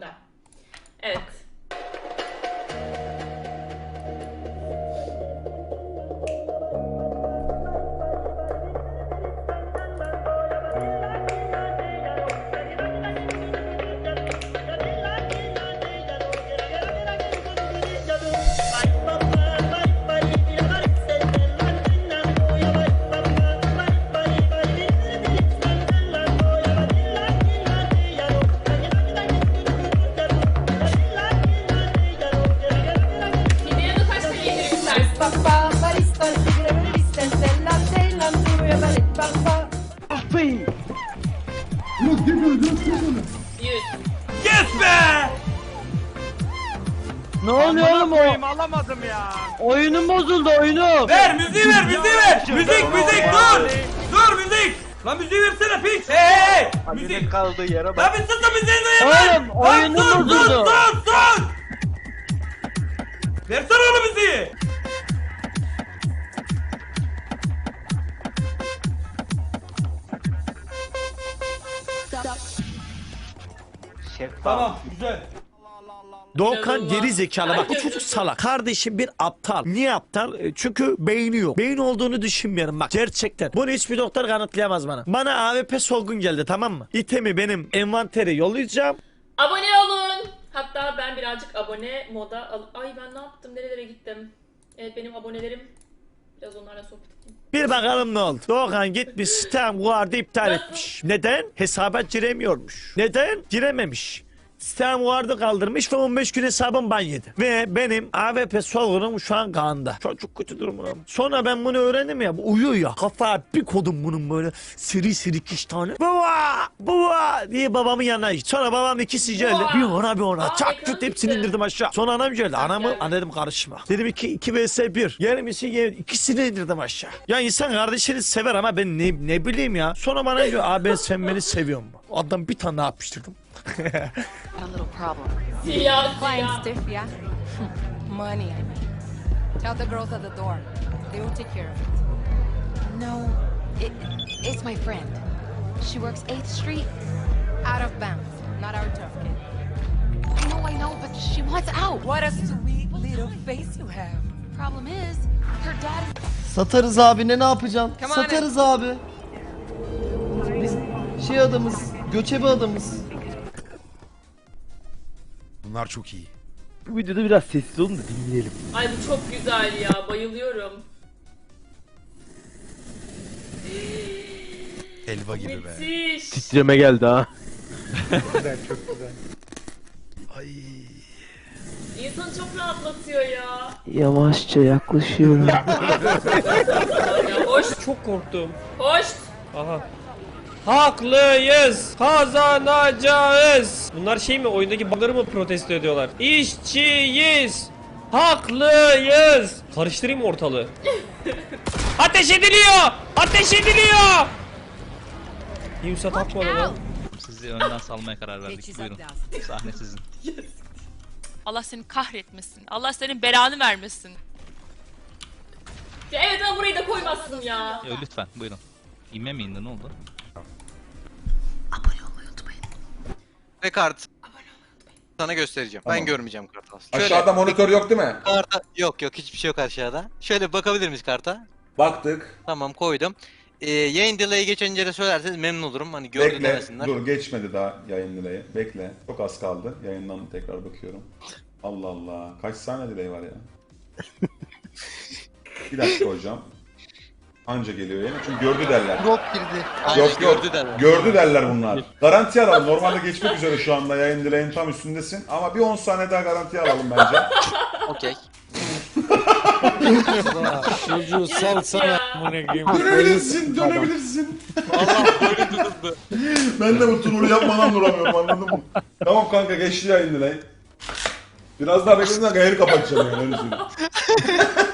kadar. Barista, tigre, rivista, stella, stella, Antonio, ballet, papà. Yüz. Yes be! Ne oluyor oğlum o? Koyayım, alamadım ya. Oyunum bozuldu oyunum. Ver müziği ver müziği ver. Müzik müzik dur. Dur müzik. Lan müziği versene piç. Hey hey. Müzik. kaldığı yere Lan bir sus da müziği duyayım ben. Oğlum, Lan oyunum bozuldu. sus, sus. Versene oğlum müziği. Şeffaf. Tamam güzel. Doğukan geri zekalı bak bu çocuk salak. Kardeşim bir aptal. Niye aptal? E, Çünkü beyni yok. Beyin olduğunu düşünmüyorum bak gerçekten. Bunu hiçbir doktor kanıtlayamaz bana. Bana AWP solgun geldi tamam mı? İtemi benim envantere yollayacağım. Abone olun. Hatta ben birazcık abone moda al... Ay ben ne yaptım? Nerelere gittim? Evet benim abonelerim. Biraz onlarla sohbet edeyim. Bir bakalım ne oldu. Doğukan gitmiş sistem vardı iptal etmiş. Neden? Hesaba giremiyormuş. Neden? Girememiş. Sistem vardı kaldırmış ve 15 gün hesabım ban yedi. Ve benim AWP solgunum şu an kanda. Çok kötü durumda. Sonra ben bunu öğrendim ya. Bu uyuyor ya. Kafa bir kodum bunun böyle seri seri iki tane. Baba! Baba! diye babamın yanına gitti. Sonra babam ikisi geldi. Bir ona bir ona. Çak tut hepsini indirdim aşağı. Sonra anam geldi. Anamı. Anne dedim karışma. Dedim 2 2 vs 1. Yerimizi ye, ikisini indirdim aşağı. Ya insan kardeşini sever ama ben ne, ne bileyim ya. Sonra bana diyor abi ben sen beni seviyor mu? Adam bir tane daha yapıştırdım. A little problem. Flying siyah. stiff, yeah? Money, I mean. Tell the girls at the door. They will take care of it. No, it, it's my friend. She works 8th Street. Out of bounds. Not our turf, kid. I know, I know, but she wants out. What a sweet little face you have. Problem is, her dad Satarız abi ne ne yapacaksın? Come on Satarız abi. Biz şey adamız, göçebe adamız. Bunlar çok iyi. Bu videoda biraz sessiz olun da dinleyelim. Ay bu çok güzel ya. Bayılıyorum. Helva gibi be. Müthiş. Titreme geldi ha. Ay. İnsanı çok rahatlatıyor ya. Yavaşça yaklaşıyorum. Ya hoş. Çok korktum. Hoş. Aha. Haklıyız. Kazanacağız. Bunlar şey mi oyundaki bug'ları mı protesto ediyorlar? İşçiyiz. Haklıyız. Karıştırayım mı ortalığı? Ateş ediliyor. Ateş ediliyor. Yumsat atmadı lan. Sizi önden salmaya karar verdik. Buyurun. Sahne sizin. Allah seni kahretmesin. Allah senin belanı vermesin. Ya evet ama burayı da koymazsın ya. Yo, lütfen buyurun. İnme mi indi ne oldu? Ve kart. Sana göstereceğim. Tamam. Ben görmeyeceğim kartı aslında. Aşağıda monitör yok değil mi? Karta yok yok hiçbir şey yok aşağıda. Şöyle bakabilir miyiz karta? Baktık. Tamam koydum. Ee, yayın delay'i geçince de söylerseniz memnun olurum. Hani gördü Bekle. demesinler. Dur geçmedi daha yayın dileği. Bekle. Çok az kaldı. Yayından tekrar bakıyorum. Allah Allah. Kaç saniye dileği var ya? bir dakika hocam. Anca geliyor yayına çünkü gördü derler. Drop girdi. Aynen Yok yok. gördü derler. Gördü derler bunlar. Garanti alalım. Normalde geçmek üzere şu anda yayın dileğin tam üstündesin. Ama bir 10 saniye daha garanti alalım bence. Okey. Çocuğu salsana. dönebilirsin, dönebilirsin. ben de bu trollü yapmadan duramıyorum anladın mı? Tamam kanka geçti yayın dileği. Biraz daha beklediğinden yayını kapatacağım yani öyle söyleyeyim.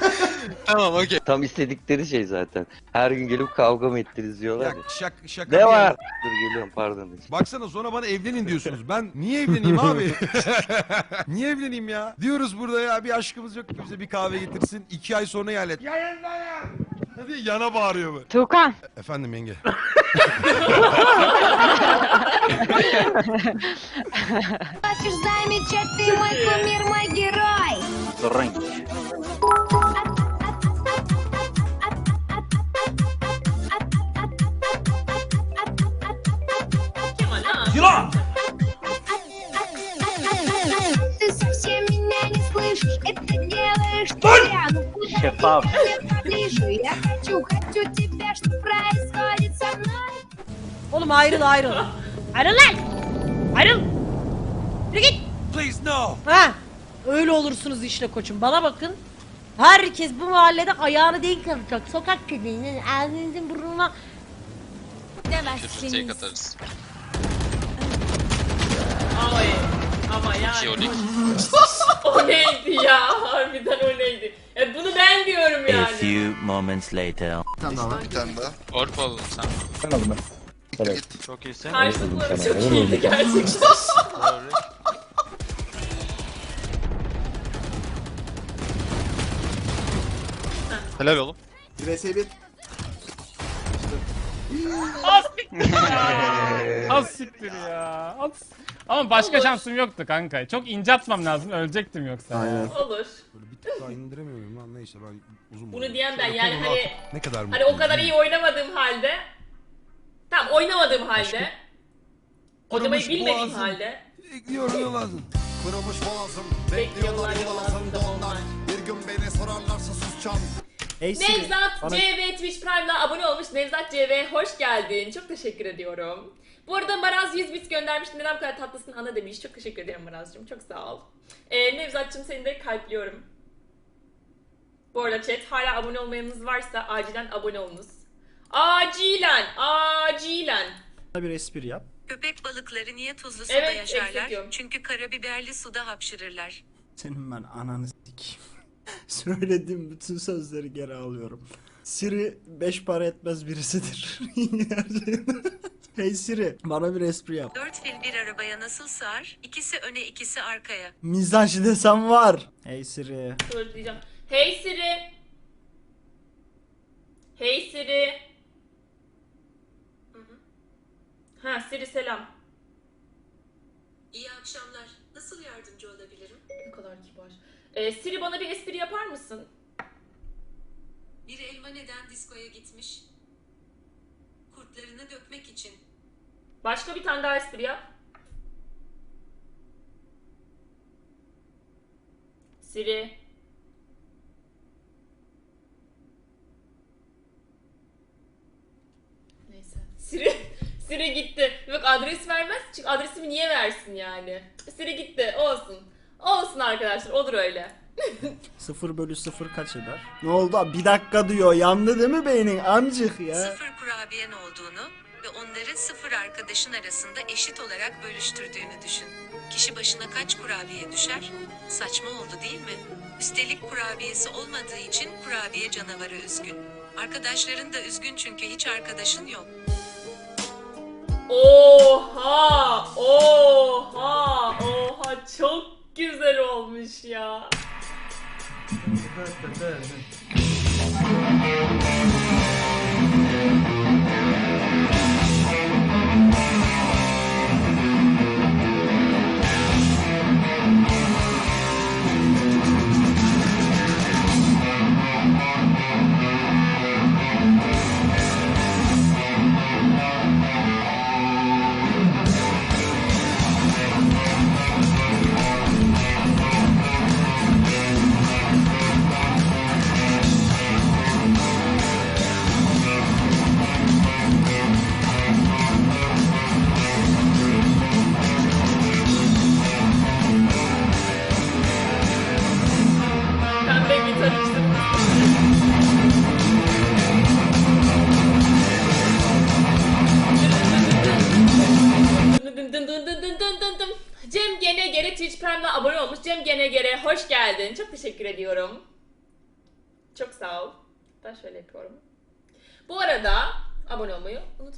Tamam okey. Tam istedikleri şey zaten. Her gün gelip kavga mı ettiniz diyorlar Ya ya. şak, şaka Ne bir var? yana. Dur geliyorum pardon. Baksana sonra bana evlenin diyorsunuz. Ben niye evleneyim abi? niye evleneyim ya? Diyoruz burada ya bir aşkımız yok ki bize bir kahve getirsin. iki ay sonra ihalet. Yayınlanın! Hadi yana bağırıyor bu. Tuğkan. Efendim yenge. Замечательный мой кумир, мой герой. Kemal Yılan! Şeffaf. Oğlum ayrıl ayrıl. Ayrıl lan. Ayrıl. Yürü git. Please no. Ha. Öyle olursunuz işte koçum. Bana bakın. Herkes bu mahallede ayağını denk alacak. Sokak köpeğinin ağzınızın burnuna demezsiniz. Take atarız. Ama yani. Yonik. o neydi ya? Harbiden o neydi? E bunu ben diyorum yani. moments later. Bir tane daha. Orp oldun sen. Çok iyisin. Karşılıkları çok iyiydi gerçekten. Helal oğlum. Az siktir ya. Az. Ama başka Olur. şansım yoktu kanka. Çok ince atmam lazım. Ölecektim yoksa. Olur. Böyle bir tık daha indiremiyor muyum lan neyse ben uzun Bunu diyen ben yani hani Ne kadar hani mutluyum. o kadar iyi oynamadığım halde Tamam oynamadığım halde Oynamayı Kırılmış bilmediğim boğazım. halde Bekliyor yol. Kırılmış boğazım. Bekliyorlar yol altında onlar Bir gün beni sorarlarsa susacağım. Nevzat CV Twitch Prime'la abone olmuş. Nevzat CV hoş geldin. Çok teşekkür ediyorum. Bu arada Maraz 100 bit göndermiş. Neden bu kadar tatlısın ana demiş. Çok teşekkür ederim Maraz'cığım. Çok sağ ol. Ee, Nevzat'cığım seni de kalpliyorum. Bu arada chat hala abone olmayanınız varsa acilen abone olunuz. Acilen, acilen. Bir espri yap. Köpek balıkları niye tuzlu suda Evet, yaşarlar? Çünkü karabiberli suda hapşırırlar. Senin ben ananı sikeyim. Söylediğim bütün sözleri geri alıyorum. Siri beş para etmez birisidir. hey Siri bana bir espri yap. Dört fil bir arabaya nasıl sığar? İkisi öne ikisi arkaya. Mizaj desem var. Hey Siri. Söyleyeceğim. Hey Siri. Hey Siri. Hı hı. Ha Siri selam. İyi akşamlar. Nasıl yardımcı olabilirim? Ne kadar kibar. Ee, Siri bana bir espri yapar mısın? Bir elma neden diskoya gitmiş? Kurtlarını dökmek için. Başka bir tane daha espri yap. Siri. Neyse. Siri Siri gitti. Bak adres vermez. Çünkü adresimi niye versin yani? Siri gitti. Olsun. Olsun arkadaşlar. Olur öyle. 0 bölü 0 kaç eder? Ne oldu? Bir dakika diyor. Yandı değil mi beynin amcık ya? Sıfır kurabiyen olduğunu ve onları sıfır arkadaşın arasında eşit olarak bölüştürdüğünü düşün. Kişi başına kaç kurabiye düşer? Saçma oldu değil mi? Üstelik kurabiyesi olmadığı için kurabiye canavarı üzgün. Arkadaşların da üzgün çünkü hiç arkadaşın yok. Oha! Gene Gere hoş geldin. Çok teşekkür ediyorum. Çok sağ ol. Ben şöyle yapıyorum. Bu arada abone olmayı unutmayın.